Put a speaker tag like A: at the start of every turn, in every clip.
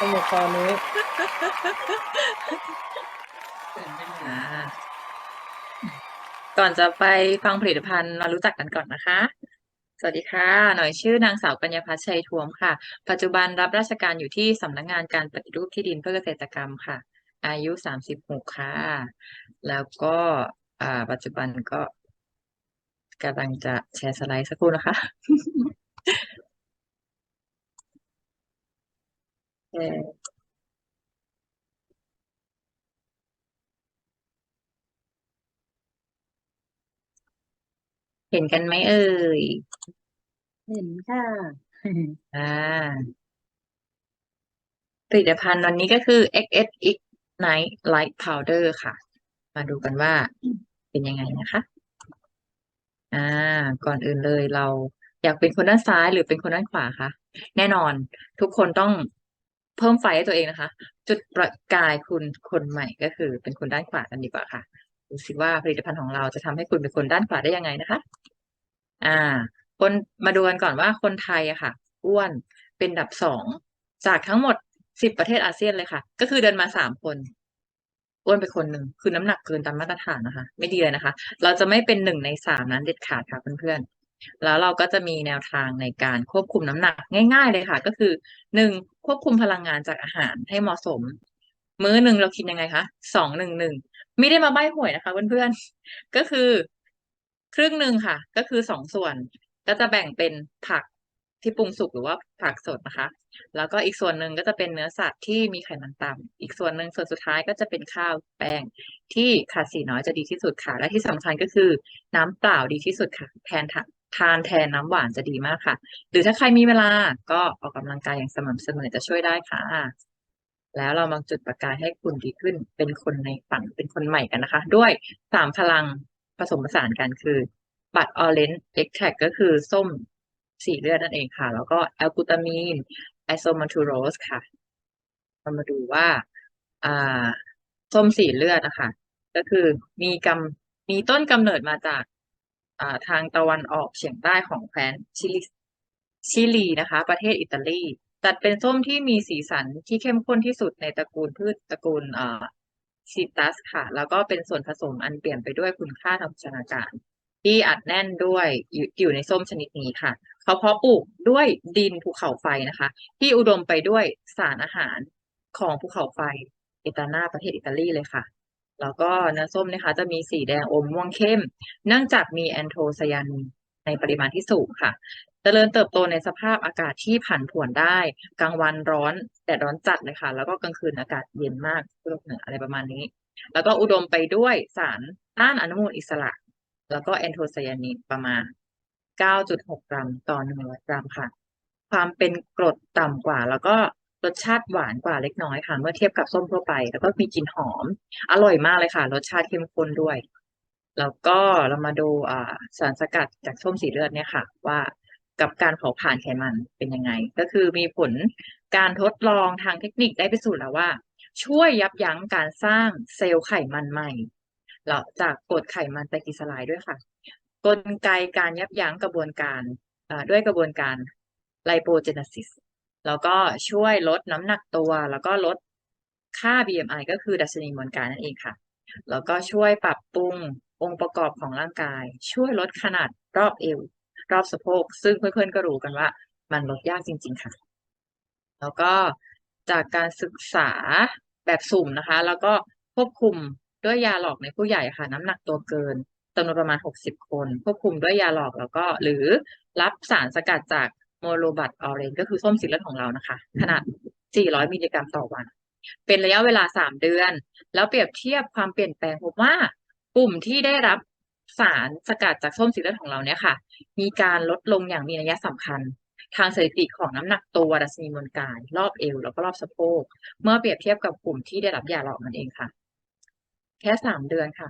A: สนุกคราวนี้
B: อ่าก่อนจะไปฟังผลิตภัณฑ์มารู้จักกันก่อนนะคะ สวัสดีค่ะ หน่อยชื่อนางสาวกัญญาพัชชัยทวมค่ะ ปัจจุบันรับราชการอยู่ที่สำนักงานการปฏิรูปที่ดินเพื่อเกษตรกรรมค่ะ อายุสามสิบหกค่ะ แล้วก็อ่าปัจจุบันก็กำลังจะแชร์สไลด์สักครู่นะคะ แชร์ เห็นกันไหมเอ่ย
A: เห็นค่ะ
B: อ่า ผลิตภัณฑ์วันนี้ก็คือ XS Ignite Light Powder ค่ะ มาดูกันว่าเป็นยังไงนะคะ อ่า ก่อนอื่นเลยเราอยากเป็นคนด้านซ้ายหรือเป็นคนด้านขวาคะ แน่นอนทุกคนต้อง เพิ่มไฟให้ตัวเองนะคะ จุดประกายคุณคนใหม่ก็คือ เป็นคนด้านขวากันดีกว่าค่ะดูสิว่าผลิตภัณฑ์ของเราจะทำให้คุณเป็นคนด้านขวาได้ยังไงนะคะ อ่า คนมาดูกันก่อนว่าคนไทยอะค่ะอ้วนเป็นดับสองจากทั้งหมดสิบประเทศอาเซียนเลยค่ะ ก็คือเดินมาสามคนอ้วนไปคนหนึ่งคือน้ำหนักเกินตามมาตรฐานนะคะ ไม่ดีเลยนะคะ เราจะไม่เป็นหนึ่งในสามนั้นเด็ดขาดค่ะเพื่อนๆ แล้วเราก็จะมีแนวทางในการควบคุมน้ำหนักง่าย ๆ เลยค่ะ ก็คือหนึ่งควบคุมพลังงานจากอาหารให้เหมาะสม มื้อหนึ่งเรากินยังไงคะสองหนึ่งหนึ่งไม่ได้มาใบ้หวยนะคะเพื่อนๆก็คือครึ่งหนึ่งค่ะ ก็คือสองส่วนก็จะแบ่งเป็นผักที่ปรุงสุกหรือว่าผักสดนะคะ แล้วก็อีกส่วนหนึ่งก็จะเป็นเนื้อสัตว์ที่มีไขมันต่ำอีกส่วนหนึ่งส่วนสุดท้ายก็จะเป็นข้าวแป้งที่ขาดสีน้อยจะดีที่สุดค่ะ และที่สำคัญก็คือน้ำเปล่าดีที่สุดค่ะ แทน ทานแทนน้ำหวานจะดีมากค่ะ หรือถ้าใครมีเวลาก็ออกกำลังกายอย่างสม่ำเสมอจะช่วยได้ค่ะ แล้วเรามาจุดประกายให้คุณดีขึ้น เป็นคนในฝันเป็นคนใหม่กันนะคะ ด้วยสามพลังผสมผสานกันคือ บัตรออเรนจ์เอ็กแทก็คือส้มสีเลือดนั่นเองค่ะ แล้วก็แอลกูตามีนไอโซมาทูโรสค่ะ เรามาดูว่า อ่า ส้มสีเลือดนะคะ ก็คือมีกำมีต้นกำเนิดมาจาก ทางตะวันออกเฉียงใต้ของแคว้นชิลีชิลีนะคะ ประเทศอิตาลีจัดเป็นส้มที่มีสีสันที่เข้มข้นที่สุดในตระกูลพืชตระกูลอ่าซิตัสค่ะ แล้วก็เป็นส่วนผสมอันเปลี่ยนไปด้วยคุณค่าทางโภชนาการ ที่อัดแน่นด้วยอยู่อยู่ในส้มชนิดนี้ค่ะ เขาเพาะปลูกด้วยดินภูเขาไฟนะคะ ที่อุดมไปด้วยสารอาหารของภูเขาไฟเอตานาประเทศอิตาลีเลยค่ะ แล้วก็เนื้อส้มนะคะจะมีสีแดงอมม่วงเข้ม เนื่องจากมีแอนโทไซยานินในปริมาณที่สูงค่ะเจริญเติบโตในสภาพอากาศที่ผันผวนได้ กลางวันร้อนแดดร้อนจัดเลยค่ะ แล้วก็กลางคืนอากาศเย็นมากโลกเหนืออะไรประมาณนี้ แล้วก็อุดมไปด้วยสารต้านอนุมูลอิสระ แล้วก็แอนโทไซยานินประมาณ 9.6 กรัมต่อ 100 กรัมค่ะ ความเป็นกรดต่ำกว่า แล้วก็ รสชาติหวานกว่าเล็กน้อยค่ะ เมื่อเทียบกับส้มทั่วไป แล้วก็มีกลิ่นหอม อร่อยมากเลยค่ะ รสชาติเข้มข้นด้วย แล้วก็เรามาดูสารสกัดจากส้มสีเลือดเนี่ยค่ะ ว่ากับการเผาผลาญไขมันเป็นยังไง ก็คือมีผลการทดลองทางเทคนิคได้พิสูจน์แล้วว่า ช่วยยับยั้งการสร้างเซลล์ไขมันใหม่แล้วจากกรดไขมันไตรกลีเซอไรด์ด้วยค่ะ กลไกการยับยั้งกระบวนการด้วยกระบวนการไลโปเจเนซิส แล้วก็ช่วยลดน้ำหนักตัว แล้วก็ลดค่า BMI ก็คือดัชนีมวลกายนั่นเองค่ะ แล้วก็ช่วยปรับปรุงองค์ประกอบของร่างกาย ช่วยลดขนาดรอบเอว รอบสะโพก ซึ่งเพื่อนๆก็รู้กันว่า มันลดยากจริง ๆค่ะ แล้วก็จากการศึกษาแบบสุ่มนะคะ แล้วก็ควบคุมด้วยยาหลอกในผู้ใหญ่ค่ะ น้ำหนักตัวเกินจำนวนประมาณ 60 คน ควบคุมด้วยยาหลอกแล้วก็ หรือรับสารสกัดจาก โมโลบัตออเรนก็คือส้มสีเลือดของเรานะคะ ขนาด 400 มิลลิกรัมต่อวัน เป็นระยะเวลา 3 เดือน แล้วเปรียบเทียบความเปลี่ยนแปลงพบว่ากลุ่มที่ได้รับสารสกัดจากส้มสีเลือดของเราเนี่ยค่ะ มีการลดลงอย่างมีนัยสำคัญ ทางสถิติของน้ำหนักตัวดัชนีมวลกาย รอบเอวแล้วก็รอบสะโพก เมื่อเปรียบเทียบกับกลุ่มที่ได้รับยาหลอกนั่นเองค่ะ แค่สามเดือนค่ะ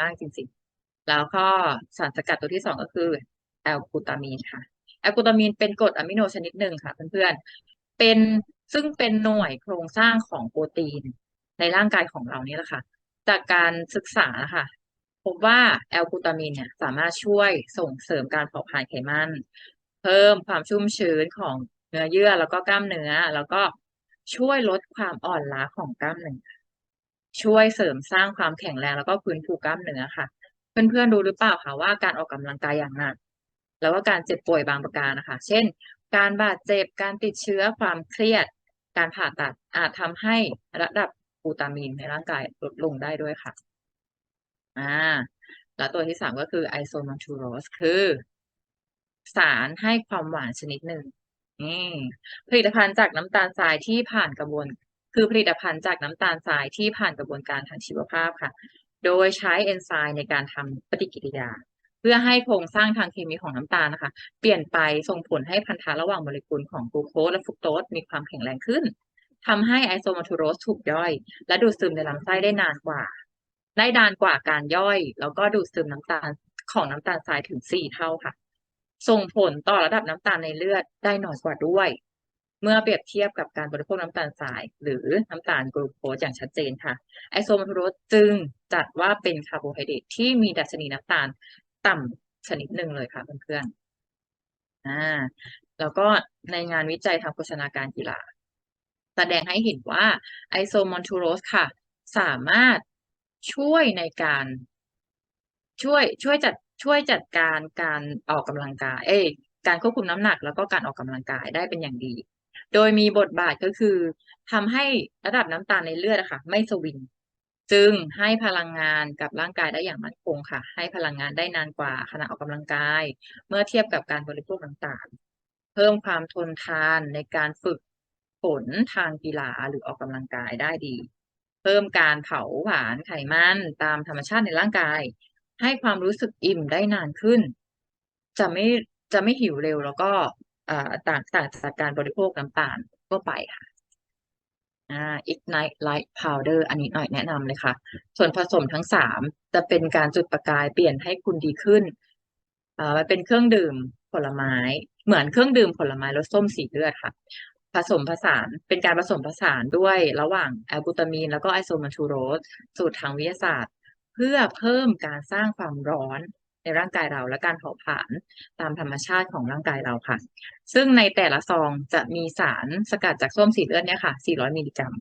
B: มากจริงๆ แล้วก็สารสกัดตัวที่สองก็คือแอลกูตามีนค่ะ อลกูตามีนเป็นกรดอะมิโนชนิดหนึ่งค่ะเพื่อนๆ เป็นซึ่งเป็นหน่วยโครงสร้างของโปรตีนในร่างกายของเรานี่แหละค่ะ จากการศึกษาค่ะพบว่าแอลกูตามีนเนี่ยสามารถช่วยส่งเสริมการเผาผลาญไขมัน เพิ่มความชุ่มชื้นของเนื้อเยื่อแล้วก็กล้ามเนื้อ แล้วก็ช่วยลดความอ่อนล้าของกล้ามเนื้อช่วยเสริมสร้างความแข็งแรงแล้วก็ฟื้นฟูกล้ามเนื้อค่ะ เพื่อนๆรู้หรือเปล่าคะว่าการออกกำลังกายอย่างหนัก แล้วก็การเจ็บป่วยบางประการนะคะ เช่น การบาดเจ็บ การติดเชื้อ ความเครียด การผ่าตัดอาจทำให้ระดับกูตามีนในร่างกายลดลงได้ด้วยค่ะ อ่า แล้วตัวที่สามก็คือไอโซมาทูโรสคือ สารให้ความหวานชนิดหนึ่งผลิตภัณฑ์จากน้ำตาลทรายที่ผ่านกระบวน คือผลิตภัณฑ์จากน้ำตาลทรายที่ผ่านกระบวนการทางชีวภาพค่ะ โดยใช้เอนไซม์ในการทำปฏิกิริยา เพื่อให้โครงสร้างทางเคมีของน้ำตาลนะคะ เปลี่ยนไปส่งผลให้พันธะระหว่างโมเลกุลของกลูโคสและฟรุกโตสมีความแข็งแรงขึ้นทำให้ไอโซมาทูโรสถูกย่อย และดูดซึมในลำไส้ได้นานกว่า ได้นานกว่าการย่อย แล้วก็ดูดซึมน้ำตาลของน้ำตาลทรายถึงสี่เท่าค่ะ ส่งผลต่อระดับน้ำตาลในเลือดได้น้อยกว่าด้วย เมื่อเปรียบเทียบกับการบริโภคน้ำตาลทราย หรือน้ำตาลกลูโคสอย่างชัดเจนค่ะไอโซมาทูโรสจึงจัดว่าเป็นคาร์โบไฮเดรตที่มีดัชนีน้ำตาล ต่ำชนิดหนึ่งเลยค่ะเพื่อนๆอ่าแล้วก็ในงานวิจัยทางโภชนาการกีฬา แสดงให้เห็นว่าไอโซมอนทูโรสค่ะ สามารถช่วยในการช่วยช่วยจัดช่วยจัดการการออกกำลังกาย เอ้การควบคุมน้ำหนักแล้วก็การออกกำลังกายได้เป็นอย่างดี โดยมีบทบาทก็คือทำให้ระดับน้ำตาลในเลือดอะค่ะ ไม่สวิง จึงให้พลังงานกับร่างกายได้อย่างมั่นคงค่ะ ให้พลังงานได้นานกว่าขณะออกกำลังกาย เมื่อเทียบกับการบริโภคต่างๆ เพิ่มความทนทานในการฝึกฝนทางกีฬาหรือออกกำลังกายได้ดี เพิ่มการเผาผลาญไขมันตามธรรมชาติในร่างกาย ให้ความรู้สึกอิ่มได้นานขึ้น จะไม่จะไม่หิวเร็วแล้วก็ต่างต่างจากการบริโภคน้ำตาลทั่วไปค่ะ อ่า Ignite Light Powder อันนี้หน่อยแนะนำเลยค่ะ ส่วนผสมทั้งสามจะเป็นการจุดประกายเปลี่ยนให้คุณดีขึ้นอ่ามันเป็นเครื่องดื่มผลไม้ เหมือนเครื่องดื่มผลไม้รสส้มสีเลือดค่ะ ผสมผสานเป็นการผสมผสานด้วยระหว่างแอลกูตามีน แล้วก็ไอโซมาทูโรสสูตรทางวิทยาศาสตร์ เพื่อเพิ่มการสร้างความร้อน ในร่างกายเราและการเผาผลาญตามธรรมชาติของร่างกายเราค่ะ ซึ่งในแต่ละซองจะมีสารสกัดจากส้มสีเลือดเนี่ยค่ะ 400 มิลลิกรัม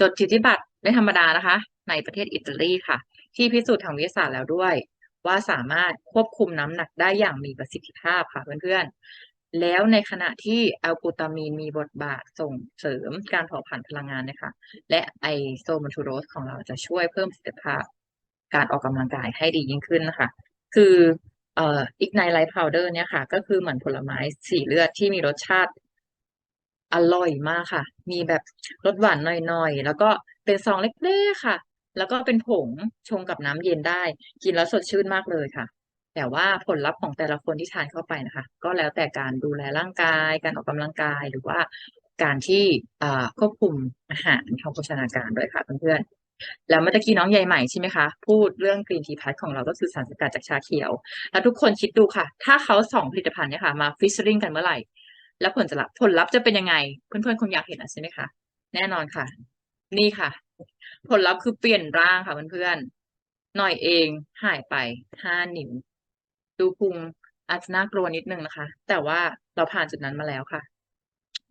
B: จดสิทธิบัตรไม่ธรรมดานะคะ ในประเทศอิตาลีค่ะ ที่พิสูจน์ทางวิทยาศาสตร์แล้วด้วย ว่าสามารถควบคุมน้ำหนักได้อย่างมีประสิทธิภาพค่ะเพื่อนๆ แล้วในขณะที่แอลกูตามีนมีบทบาทส่งเสริมการเผาผลาญพลังงานนะคะและไอโซมาทูโรสของเราจะช่วยเพิ่มประสิทธิภาพการออกกำลังกายให้ดียิ่งขึ้นนะคะ คืออ่อ Ignite Light Powder เนี่ยค่ะ ก็คือเหมือนผลไม้สีเลือดที่มีรสชาติอร่อยมากค่ะ มีแบบรสหวานหน่อยๆ แล้วก็เป็นซองเล็กๆค่ะ แล้วก็เป็นผงชงกับน้ำเย็นได้ กินแล้วสดชื่นมากเลยค่ะ แต่ว่าผลลัพธ์ของแต่ละคนที่ทานเข้าไปนะคะ ก็แล้วแต่การดูแลร่างกาย การออกกำลังกายหรือว่าการที่ควบคุมอาหารทางโภชนาการด้วยค่ะเพื่อนๆ แล้วเมื่อกี้น้องใยใหม่ใช่ไหมคะ พูดเรื่องกรีนทีพัทของเราก็คือสารสกัดจากชาเขียว แล้วทุกคนคิดดูค่ะ ถ้าเขาสองผลิตภัณฑ์เนี่ยค่ะมาฟิชเชอริงกันเมื่อไหร่ แล้วผลจะลัพผลลัพธ์จะเป็นยังไง เพื่อนๆคงอยากเห็นนะใช่ไหมคะแน่นอนค่ะ นี่ค่ะ ผลลัพธ์คือเปลี่ยนร่างค่ะเพื่อนๆหน่อยเองหายไปห้านิ้วดูพุงอาจจะน่ากลัวนิดนึงนะคะ แต่ว่าเราผ่านจุดนั้นมาแล้วค่ะ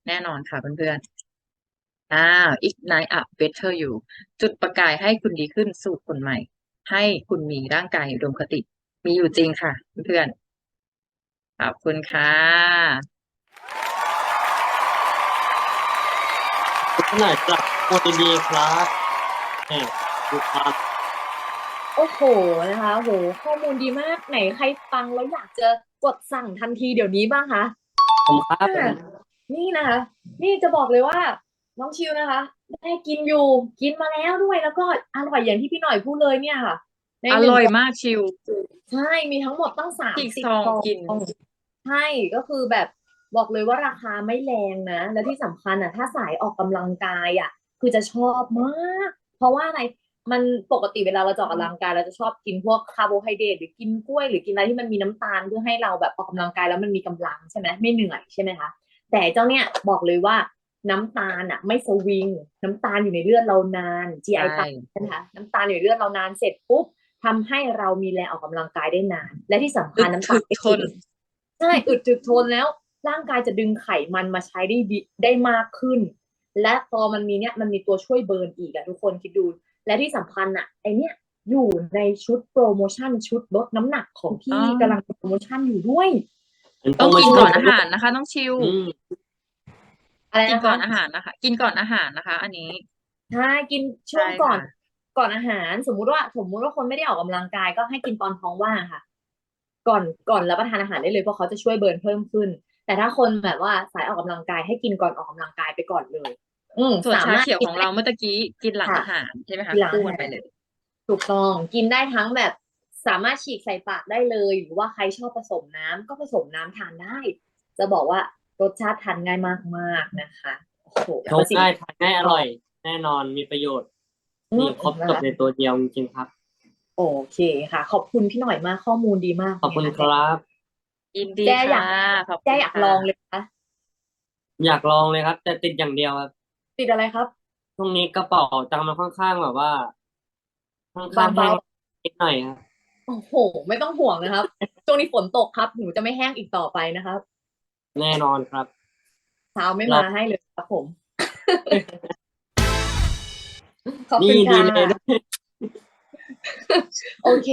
B: แน่นอนค่ะเพื่อนๆ อ่า Ignite Up Better You จุดประกายให้คุณดีขึ้นสู่คนใหม่ ให้คุณมีร่างกายอุดมคติ มีอยู่จริงค่ะ เพื่อนๆขอบคุณค่ะ
C: ขนาดจากโมดีๆครับนี่ดูครับ
A: โอ้โหนะคะโหข้อมูลดีมากไหนใครฟังแล้วอยากจะกดสั่งทันทีเดี๋ยวนี้บ้างคะ
C: ผมครับผม
A: อ่านี่นะคะ นี่จะบอกเลยว่า น้องชิวนะคะ ได้กินอยู่ กินมาแล้วด้วยแล้วก็อร่อยอย่างที่พี่หน่อยพูดเลยเนี่ยค่ะใน
B: อ
A: หนึ่ง
B: ร่อย
A: กล่อง
B: มากชิว
A: ใช่มีทั้งหมดตั้งสาม
B: อีก
A: สิบ
B: ซอง
A: กล่อง
B: กิน
A: ใช่ก็คือแบบบอกเลยว่าราคาไม่แรงนะ และที่สำคัญอะ ถ้าสายออกกำลังกายอะ คือจะชอบมาก เพราะว่าอะไรมันปกติเวลาเราจะออกกำลังกายเราจะชอบกินพวกคาร์โบไฮเดรตหรือกินกล้วยหรือกินอะไรที่มันมีน้ำตาลเพื่อให้เราแบบออกกำลังกายแล้วมันมีกำลังใช่ไหมไม่เหนื่อยใช่ไหมคะ แต่เจ้าเนี่ยบอกเลยว่า น้ำตาลอะ ไม่สวิง น้ำตาลอยู่ในเลือดเรานาน GI
B: ใช่
A: ต่ำใช่ไหมคะน้ำตาลอยู่ในเลือดเรานานเสร็จปุ๊บทำให้เรามีแรงออกกำลังกายได้นาน และที่สำคัญน้ำตาล
B: อึด
A: ไม่
B: ทน
A: ถึงใช่อึดจึกทนแล้ว ร่างกายจะดึงไขมันมาใช้ได้ดีได้มากขึ้น และพอมันมีเนี่ยมันมีตัวช่วยเบิร์นอีกอะทุกคนคิดดู และที่สำคัญอะไอเนี่ยอยู่ในชุดโปรโมชั่นชุดลดน้ำหนักของที่
B: อ๋อ
A: กำลังโปรโมชั่นอยู่ด้วย
B: ต้องกิน
C: มา
B: ก่อน
C: ช่วย
B: อาหารนะคะ ต้องชิล
C: อืม
A: อะไร
B: กิน
A: นะ
B: ก่อน
A: คะ
B: อาหารนะคะ กินก่อนอาหารนะคะ อันนี้
A: ใช่กินช่วง
B: ใช่
A: ก่อน
B: ค่ะ
A: ก่อนอาหาร สมมุติว่าสมมุติว่าคนไม่ได้ออกกำลังกายก็ให้กินตอนท้องว่างค่ะ ก่อนก่อนรับประทานอาหารได้เลยเพราะเขาจะช่วยเบิร์นเพิ่มขึ้น แต่ถ้าคนแบบว่าสายออกกำลังกายให้กินก่อนออกกำลังกายไปก่อนเลย อืม
B: ส่วน
A: สา
B: ชามา
A: รถ
B: เขียว
A: กิ
B: ของ
A: น
B: เราเมื่อตะกี้กินหลัง
A: ค่ะ
B: อาหารใช่ไหมคะ
A: กินหลัง
B: คู่กัน
A: อาหาร
B: ไปเลย
A: ถูกต้องกินได้ทั้งแบบสามารถฉีกใส่ปากได้เลย หรือว่าใครชอบผสมน้ำก็ผสมน้ำทานได้ จะบอกว่า รสชาติทานง่ายมากๆนะคะโอ้โห
C: ชงง่ายทานง่ายอร่อย แน่นอนมีประโยชน์
A: อื
C: มี
A: ม
C: ครบจบในตัวเดียวจริงๆครับ
A: โอเคค่ะ ขอบคุณพี่หน่อยมากข้อมูลดีมาก
C: ขอบคุณ
A: เลย
C: ค
A: นะ
C: รับ
B: ยินดี
A: แจ้อยาก
B: ค่ะขอบคุณ
A: แจ้อยาก
B: ค่ะ
A: ลองเลยคะ
C: อยากลองเลยครับ แต่ติดอย่างเดียวครับ
A: ติดอะไรครับ
C: ช่วงนี้กระเป๋าตังค์มันค่อนข้างแบบว่าค่อนข้าง
A: เบา
C: แห้งนิดหน่อยครับ
A: โอ้โห ไม่ต้องห่วงนะครับช่วงนี้ฝนตกครับหนูจะไม่แห้งอีกต่อไปนะครับ
C: แน่นอนครับ
A: เช้าไม่
C: ครั
A: มา
C: บ
A: ให้เลยครับผม ขอบ
C: นี่
A: คุณ
C: ดี
A: ค่ะ
C: เลยด้วย
A: โอเค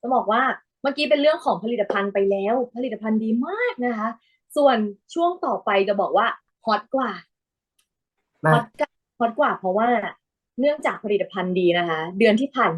A: จะบอกว่าเมื่อกี้เป็นเรื่องของผลิตภัณฑ์ไปแล้ว ผลิตภัณฑ์ดีมากนะคะ ส่วนช่วงต่อไปจะบอกว่าฮอตกว่า
C: มา
A: ฮอตกว่าฮอตกว่าเพราะว่าเนื่องจากผลิตภัณฑ์ดีนะคะ เดือนที่ผ่าน